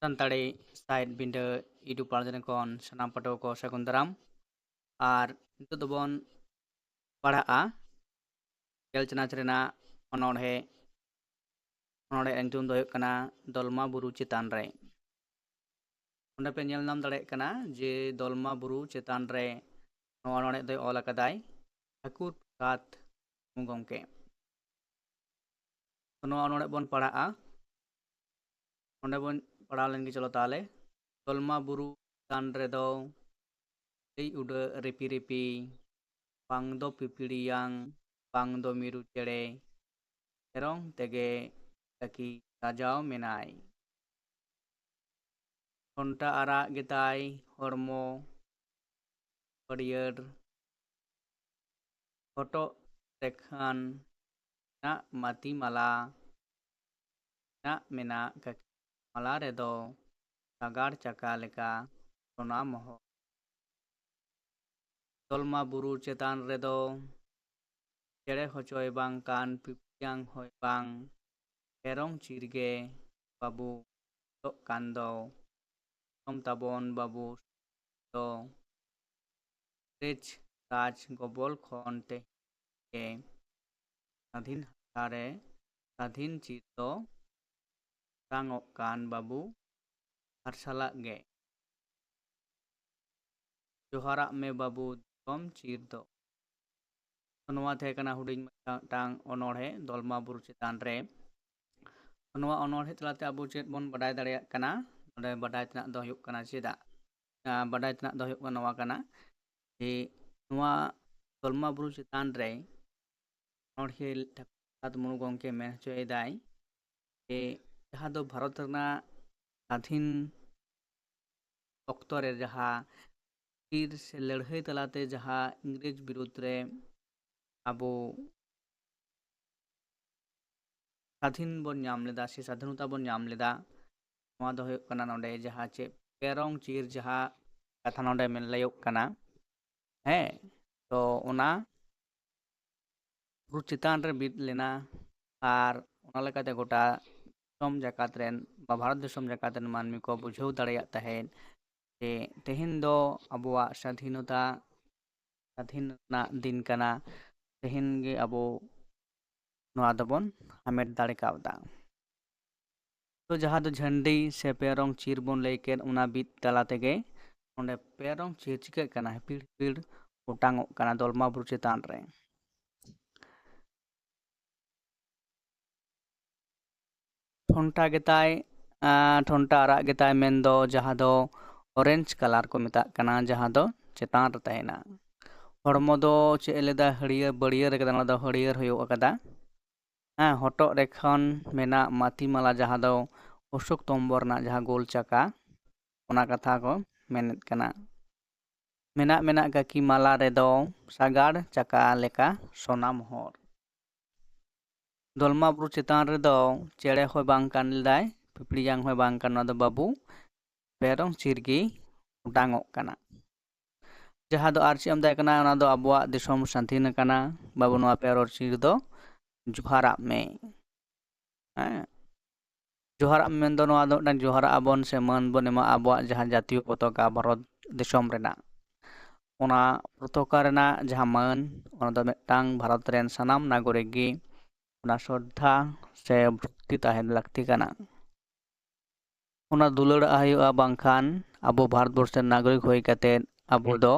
Santali side ᱵᱤᱸᱰᱟᱹ YouTube ᱯᱟᱲᱡᱟᱱ ᱠᱷᱚᱱ ᱥᱟᱱᱟᱢ ᱯᱟᱹᱴᱷᱩᱣᱟᱹ ᱠᱚ ᱥᱟᱹᱜᱩᱱ ᱫᱟᱨᱟᱢ ᱟᱨ ᱱᱤᱛᱚᱜ ᱫᱚᱵᱚᱱ ᱯᱟᱲᱦᱟᱜᱼᱟ ᱜᱮᱞ ᱪᱟᱱᱟᱪ ᱨᱮᱱᱟᱜ ᱚᱱᱚᱬᱦᱮ ᱚᱱᱚᱬᱦᱮ ᱧᱩᱛᱩᱢ ᱫᱚ ᱦᱩᱭᱩᱜ ᱠᱟᱱᱟ ᱫᱚᱞᱢᱟ ᱵᱩᱨᱩ ᱪᱮᱛᱟᱱ ᱨᱮ ᱚᱸᱰᱮ ᱯᱮ ᱧᱮᱞ ᱧᱟᱢ ᱫᱟᱲᱮᱭᱟᱜ ᱠᱟᱱᱟ ᱡᱮ ᱫᱚᱞᱢᱟ ᱵᱩᱨᱩ ᱪᱮᱛᱟᱱ ᱨᱮ ᱱᱚᱣᱟ ᱚᱱᱚᱬᱦᱮ ᱫᱚᱭ ᱚᱞ ᱟᱠᱟᱫᱟᱭ ᱴᱷᱟᱹᱠᱩᱨ ᱯᱨᱚᱥᱟᱫ ᱜᱚᱢᱠᱮ ᱱᱚᱣᱟ ᱚᱱᱚᱬᱦᱮ ᱵᱚᱱ ᱯᱟᱲᱦᱟᱜᱼᱟ ᱚᱸᱰᱮ ᱵᱚᱱ ᱯᱟᱲᱦᱟᱣ ᱞᱮᱱ ᱜᱮ ᱪᱚᱞᱚ ᱛᱟᱦᱚᱞᱮ ᱫᱚᱞᱢᱟ ᱵᱩᱨᱩ ᱪᱮᱛᱟᱱ ᱨᱮᱫᱚ ᱞᱟᱹᱭ ᱩᱰᱟᱹᱜ ᱨᱤᱯᱤ ᱨᱤᱯᱤ ᱵᱟᱝ ᱫᱚ ᱯᱤᱯᱤᱲᱤᱭᱟᱝ ᱵᱟᱝ ᱫᱚ ᱢᱤᱨᱩ ᱪᱮᱬᱮ ᱮᱨᱚᱝ ᱛᱮᱜᱮ ᱛᱟᱹᱠᱤ ᱥᱟᱡᱟᱣ ᱢᱮᱱᱟᱭ ᱴᱷᱚᱱᱴᱟ ᱟᱨᱟᱜ ᱜᱮᱛᱟᱭ ᱦᱚᱲᱢᱚ ᱦᱟᱹᱨᱭᱟᱹᱲ ᱦᱚᱴᱚᱜ ᱛᱮᱠᱷᱟᱱ ᱢᱮᱱᱟᱜ ᱢᱟᱹᱛᱤ ᱢᱟᱞᱟ ᱢᱮᱱᱟᱜ ᱢᱮᱱᱟᱜ ᱠᱟᱹᱠᱤ ᱢᱟᱞᱟ ᱨᱮᱫᱚ ᱥᱟᱜᱟᱲ ᱪᱟᱠᱟ ᱞᱮᱠᱟ ᱥᱚᱱᱟ ᱢᱚᱦᱚᱨ ᱫᱚᱞᱢᱟ ᱵᱩᱨᱩ ᱪᱮᱛᱟᱱ ᱨᱮᱫᱚ ᱪᱮᱬᱮ ᱦᱚᱪᱚᱭ ᱵᱟᱝ ᱠᱟᱱ ᱯᱤᱯᱤᱲᱤᱭᱟᱝ ᱦᱚᱭ ᱵᱟᱝ ᱮᱨᱚᱝ ᱪᱤᱨᱜᱮ ᱵᱟᱵᱩ ᱛᱚᱜ ᱠᱟᱱ ᱫᱚ ᱫᱤᱥᱚᱢ ᱛᱟᱵᱚᱱ ᱵᱟᱵᱩ ᱫᱚ ᱨᱮᱡ ᱨᱟᱡᱽ ᱜᱚᱵᱚᱞ ᱠᱷᱚᱱ ᱛᱮᱜᱮ ᱥᱟᱹᱫᱷᱤᱱ ᱦᱟᱥᱟᱨᱮ ᱥᱟᱹᱫᱷᱤᱱ ᱪᱤᱨ ᱫᱚ rangok kan babu harsala ge. जोहारा में बाबू कम चीर दो हुडिंग टांग दलमा बुरु चितान रे अनोड़े तलाते अब चेद बन बड़ाई दाड़ा नोड़े तना दो हुयुग तना जे दलमा बुरु चितान रे अनोड़े ठाकुर मुनु गंके मेन जे ᱢᱩᱨᱢᱩ ᱜᱚᱢᱠᱮ ᱢᱮᱱ ᱦᱚᱪᱚᱭᱮᱫᱟᱭ ᱡᱮ ᱡᱟᱦᱟᱸ ᱫᱚ ᱵᱷᱟᱨᱚᱛ ᱨᱮᱱᱟᱜ ᱥᱟᱹᱫᱷᱤᱱ ᱚᱠᱛᱚ ᱨᱮ ᱡᱟᱦᱟᱸ ᱵᱤᱨ ᱥᱮ ᱞᱟᱹᱲᱦᱟᱹᱭ ᱛᱟᱞᱟᱛᱮ ᱡᱟᱦᱟᱸ ᱤᱝᱨᱮᱡᱽ ᱵᱤᱨᱩᱫᱽ ᱨᱮ ᱟᱵᱚ ᱥᱟᱹᱫᱷᱤᱱ ᱵᱚᱱ ᱧᱟᱢ ᱞᱮᱫᱟ ᱥᱮ ᱥᱟᱹᱫᱷᱤᱱᱚᱛᱟ ᱵᱚᱱ ᱧᱟᱢ ᱞᱮᱫᱟ ᱱᱚᱣᱟ ᱫᱚ ᱦᱩᱭᱩᱜ ᱠᱟᱱᱟ ᱱᱚᱰᱮ ᱡᱟᱦᱟᱸ ᱪᱮᱫ ᱯᱮᱨᱚᱝ ᱪᱤᱨ ᱡᱟᱦᱟᱸ ᱠᱟᱛᱷᱟ ᱱᱚᱰᱮ ᱢᱮᱱ ᱞᱟᱹᱭᱚᱜ ᱠᱟᱱᱟ ᱦᱮᱸ ᱛᱚ ᱚᱱᱟ ᱵᱩᱨᱩ ᱪᱮᱛᱟᱱ ᱨᱮ ᱵᱤᱫ ᱞᱮᱱᱟ ᱟᱨ ᱚᱱᱟ ᱞᱮᱠᱟᱛᱮ ᱜᱚᱴᱟ ᱫᱤᱥᱚᱢ ᱡᱟᱠᱟᱛ ᱨᱮᱱ ᱵᱟ ᱵᱷᱟᱨᱚᱛ ᱫᱤᱥᱚᱢ ᱡᱟᱠᱟᱛ ᱨᱮᱱ ᱢᱟᱹᱱᱢᱤ ᱠᱚ ᱵᱩᱡᱷᱟᱹᱣ ᱫᱟᱲᱮᱭᱟᱜ ᱛᱟᱦᱮᱸᱫ ᱡᱮ ᱛᱮᱦᱮᱧ ᱫᱚ ᱟᱵᱚᱣᱟᱜ ᱥᱟᱹᱫᱷᱤᱱᱚᱛᱟ ᱥᱟᱹᱫᱷᱤᱱ ᱨᱮᱱᱟᱜ ᱫᱤᱱ ᱠᱟᱱᱟ ᱛᱮᱦᱮᱧ ᱜᱮ ᱟᱵᱚ ᱱᱚᱣᱟ ᱫᱚᱵᱚᱱ ᱦᱟᱢᱮᱴ ᱫᱟᱲᱮ ᱠᱟᱣᱫᱟ ᱛᱚ ᱡᱟᱦᱟᱸ ᱫᱚ ᱡᱷᱟᱹᱱᱰᱤ ᱥᱮ ᱯᱮᱨᱚᱝ ᱪᱤᱨ ᱵᱚᱱ ᱞᱟᱹᱭ ᱠᱮᱫ ᱚᱱᱟ ᱵᱤᱫ ᱛᱟᱞᱟ ᱛᱮᱜᱮ ᱚᱸᱰᱮ ᱯᱮᱨᱚᱝ ᱪᱤᱨ ᱪᱤᱠᱟᱹᱜ ᱠᱟᱱᱟ ᱦᱤᱯᱤᱲ ᱦᱤᱯᱤᱲ ᱚᱴᱟᱝᱚᱜ ᱠᱟᱱᱟ ᱫᱚᱞᱢᱟ ᱵᱩᱨᱩ ᱪᱮᱛᱟᱱ ᱨᱮ ᱴᱷᱚᱱᱴᱟ ᱜᱮᱛᱟᱭ ᱴᱷᱚᱱᱴᱟ ᱟᱨᱟᱜ ᱜᱮᱛᱟᱭ ᱢᱮᱱᱫᱚ ᱡᱟᱦᱟᱸ ᱫᱚ ᱚᱨᱮᱧᱡᱽ ᱠᱟᱞᱟᱨ ᱠᱚ ᱢᱮᱛᱟᱜ ᱠᱟᱱᱟ ᱡᱟᱦᱟᱸ ᱫᱚ ᱪᱮᱛᱟᱱ ᱨᱮ ᱛᱟᱦᱮᱱᱟ ᱦᱚᱲᱢᱚ ᱫᱚ ᱪᱮᱫ ᱮ ᱞᱮᱫᱟ ᱦᱟᱹᱲᱭᱟᱹᱲ ᱵᱟᱹᱲᱭᱟᱹᱲ ᱠᱟᱫᱟ ᱚᱱᱟ ᱫᱚ ᱦᱟᱹᱲᱭᱟᱹᱲ ᱦᱩᱭᱩᱜ ᱟᱠᱟᱫᱟ ᱦᱮᱸ ᱦᱚᱴᱚᱜ ᱨᱮ ᱠᱷᱚᱱ ᱢᱮᱱᱟᱜ ᱢᱟᱹᱛᱤ ᱢᱟᱞᱟ ᱡᱟᱦᱟᱸ ᱫᱚ ᱚᱥᱳᱠ ᱛᱚᱢᱵᱚᱨ ᱨᱮᱱᱟᱜ ᱡᱟᱦᱟᱸ ᱜᱳᱞ ᱪᱟᱠᱟ ᱚᱱᱟ ᱠᱟᱛᱷᱟ ᱠᱚ ᱢᱮᱱᱮᱫ ᱠᱟᱱᱟ ᱢᱮᱱᱟᱜ ᱢᱮᱱᱟᱜ ᱠᱟᱹᱠᱤ ᱢᱟᱞᱟ ᱨᱮᱫᱚ ᱥᱟᱜᱟᱲ ᱪᱟᱠᱟ ᱞᱮᱠᱟ ᱥᱚᱱᱟ ᱢᱚᱦᱚᱨ ᱫᱚᱞᱢᱟ ᱵᱩᱨᱩ ᱪᱮᱛᱟᱱ ᱨᱮᱫᱚ ᱪᱮᱬᱮ ᱦᱚᱸ ᱵᱟᱝ ᱠᱟᱱ ᱞᱮᱫᱟᱭ ᱯᱤᱯᱤᱲᱤᱭᱟᱝ ᱦᱚᱸ ᱵᱟᱝ ᱠᱟᱱᱟ ᱱᱚᱣᱟ ᱫᱚ ᱵᱟᱹᱵᱩ ᱯᱮᱨᱚᱝ ᱪᱤᱨᱜᱤ ᱚᱴᱟᱝᱚᱜ ᱠᱟᱱᱟ ᱡᱟᱦᱟᱸ ᱫᱚ ᱟᱨ ᱪᱮᱫ ᱮᱢ ᱢᱮᱛᱟᱜ ᱠᱟᱱᱟ ᱚᱱᱟ ᱫᱚ ᱟᱵᱚᱣᱟᱜ ᱫᱤᱥᱚᱢ ᱥᱟᱹᱫᱷᱤᱱ ᱟᱠᱟᱱᱟ ᱵᱟᱹᱵᱩ ᱱᱚᱣᱟ ᱯᱮᱨᱚᱝ ᱪᱤᱨ ᱫᱚ ᱡᱚᱦᱟᱨᱟᱜ ᱢᱮ ᱦᱮᱸ ᱡᱚᱦᱟᱨᱟᱜ ᱢᱮᱱᱫᱚ ᱱᱚᱣᱟ ᱫᱚ ᱢᱤᱫᱴᱟᱝ ᱡᱚᱦᱟᱨᱟᱜ ᱟᱵᱚᱱ ᱥᱮ ᱢᱟᱹᱱ ᱵᱚᱱ ᱮᱢᱟ ᱟᱵᱚᱣᱟᱜ ᱡᱟᱦᱟᱸ ᱡᱟᱛᱤᱭᱚ ᱯᱚᱛᱟᱠᱟ ᱵᱷᱟᱨᱚᱛ ᱫᱤᱥᱚᱢ ᱨᱮᱱᱟᱜ ᱚᱱᱟ ᱯᱚᱛᱟᱠᱟ ᱨᱮᱱᱟᱜ ᱡᱟᱦᱟᱸ ᱢᱟᱹᱱ ᱚᱱᱟ ᱫᱚ ᱢᱤᱫᱴᱟᱝ ᱵᱷᱟᱨᱚᱛ ᱨᱮᱱ ᱥᱟᱱᱟᱢ ᱱᱟᱜᱚᱨᱤᱠ ᱜᱮ ᱚᱱᱟ ᱥᱨᱚᱫᱷᱟ ᱥᱮ ᱵᱷᱚᱠᱛᱤ ᱛᱟᱦᱮᱱ ᱞᱟᱹᱠᱛᱤ ᱠᱟᱱᱟ ᱚᱱᱟ ᱫᱩᱞᱟᱹᱲᱟᱜ ᱦᱩᱭᱩᱜᱼᱟ ᱵᱟᱝᱠᱷᱟᱱ ᱟᱵᱚ ᱵᱷᱟᱨᱚᱛ ᱵᱚᱨᱥᱚ ᱨᱮᱱ ᱱᱟᱜᱚᱨᱤᱠ ᱦᱩᱭ ᱠᱟᱛᱮᱫ ᱟᱵᱚ ᱫᱚ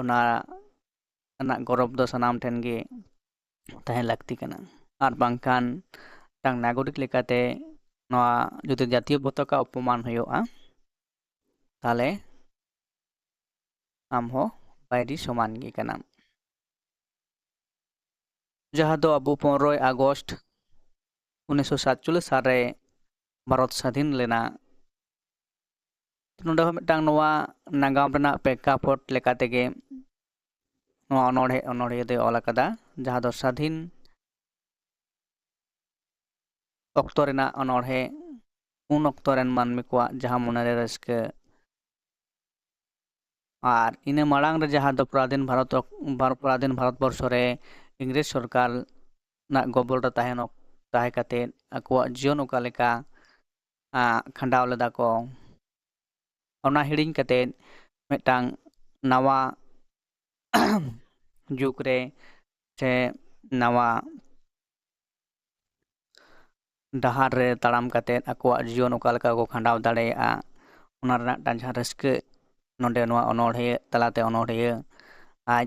ᱚᱱᱟ ᱨᱮᱱᱟᱜ ᱜᱚᱨᱚᱵᱽ ᱫᱚ ᱥᱟᱱᱟᱢ ᱴᱷᱮᱱ ᱜᱮ ᱛᱟᱦᱮᱸ ᱞᱟᱹᱠᱛᱤ ᱠᱟᱱᱟ ᱟᱨ ᱵᱟᱝᱠᱷᱟᱱ ᱢᱤᱫᱴᱟᱝ ᱱᱟᱜᱚᱨᱤᱠ ᱞᱮᱠᱟᱛᱮ ᱱᱚᱣᱟ ᱡᱩᱫᱤ ᱡᱟᱛᱤᱭᱚ ᱯᱚᱛᱟᱠᱟ ᱚᱯᱚᱢᱟᱱ ᱦᱩᱭᱩᱜᱼᱟ ᱛᱟᱦᱚᱞᱮ ᱟᱢᱦᱚᱸ ᱵᱟᱭᱨᱤ ᱥᱚᱢᱟᱱ ᱜᱮ ᱠᱟᱱᱟᱢ ᱡᱟᱦᱟᱸ ᱫᱚ ᱟᱵᱚ ᱯᱚᱱᱨᱚᱭ ᱟᱜᱚᱥᱴ ᱩᱱᱤᱥᱥᱚ ᱥᱟᱛᱪᱚᱞᱞᱤᱥ ᱥᱟᱞᱨᱮ ᱵᱷᱟᱨᱚᱛ ᱥᱟᱹᱫᱷᱤᱱ ᱞᱮᱱᱟ ᱱᱚᱰᱮ ᱦᱚᱸ ᱢᱤᱫᱴᱟᱝ ᱱᱚᱣᱟ ᱱᱟᱜᱟᱢ ᱨᱮᱱᱟᱜ ᱯᱨᱮᱠᱠᱷᱟᱯᱚᱴ ᱞᱮᱠᱟᱛᱮᱜᱮ ᱱᱚᱣᱟ ᱚᱱᱚᱬᱦᱮ ᱚᱱᱚᱲᱦᱤᱭᱟᱹ ᱫᱚᱭ ᱚᱞ ᱟᱠᱟᱫᱟ ᱡᱟᱦᱟᱸ ᱫᱚ ᱥᱟᱹᱫᱷᱤᱱ ᱚᱠᱛᱚ ᱨᱮᱱᱟᱜ ᱚᱱᱚᱬᱦᱮ ᱩᱱ ᱚᱠᱛᱚ ᱨᱮᱱ ᱢᱟᱹᱱᱢᱤ ᱠᱚᱣᱟᱜ ᱡᱟᱦᱟᱸ ᱢᱚᱱᱮᱨᱮ ᱨᱟᱹᱥᱠᱟᱹ ᱟᱨ ᱤᱱᱟᱹ ᱢᱟᱲᱟᱝ ᱨᱮ ᱡᱟᱦᱟᱸ ᱫᱚ ᱯᱚᱨᱟᱫᱷᱤᱱ ᱵᱷᱟᱨᱚᱛ ᱯᱚᱨᱟᱫᱷᱤᱱ ᱵᱷᱟᱨᱚᱛᱵᱚᱨᱥᱚ ᱨᱮ ᱤᱝᱨᱮᱡᱽ ᱥᱚᱨᱠᱟᱨ ᱨᱮᱱᱟᱜ ᱜᱚᱵᱚᱞ ᱨᱮ ᱛᱟᱦᱮᱱ ᱛᱟᱦᱮᱸ ᱠᱟᱛᱮᱫ ᱟᱠᱚᱣᱟᱜ ᱡᱤᱭᱚᱱ ᱚᱠᱟ ᱞᱮᱠᱟ ᱠᱷᱟᱸᱰᱟᱣ ᱞᱮᱫᱟ ᱠᱚ ᱚᱱᱟ ᱦᱤᱲᱤᱧ ᱠᱟᱛᱮᱫ ᱢᱤᱫᱴᱟᱝ ᱱᱟᱣᱟ ᱡᱩᱜᱽ ᱨᱮ ᱥᱮ ᱱᱟᱣᱟ ᱰᱟᱦᱟᱨ ᱨᱮ ᱛᱟᱲᱟᱢ ᱠᱟᱛᱮᱫ ᱟᱠᱚᱣᱟᱜ ᱡᱤᱭᱚᱱ ᱚᱠᱟ ᱞᱮᱠᱟ ᱠᱚ ᱠᱷᱟᱸᱰᱟᱣ ᱫᱟᱲᱮᱭᱟᱜᱼᱟ ᱚᱱᱟ ᱨᱮᱱᱟᱜ ᱢᱤᱫᱴᱟᱝ ᱡᱟᱦᱟᱸ ᱨᱟᱹᱥᱠᱟᱹ ᱱᱚᱰᱮ ᱱᱚᱣᱟ ᱚᱱᱚᱬᱦᱮ ᱛᱟᱞᱟᱛᱮ ᱚᱱᱚᱬᱦᱤᱭᱟᱹ ᱟᱡ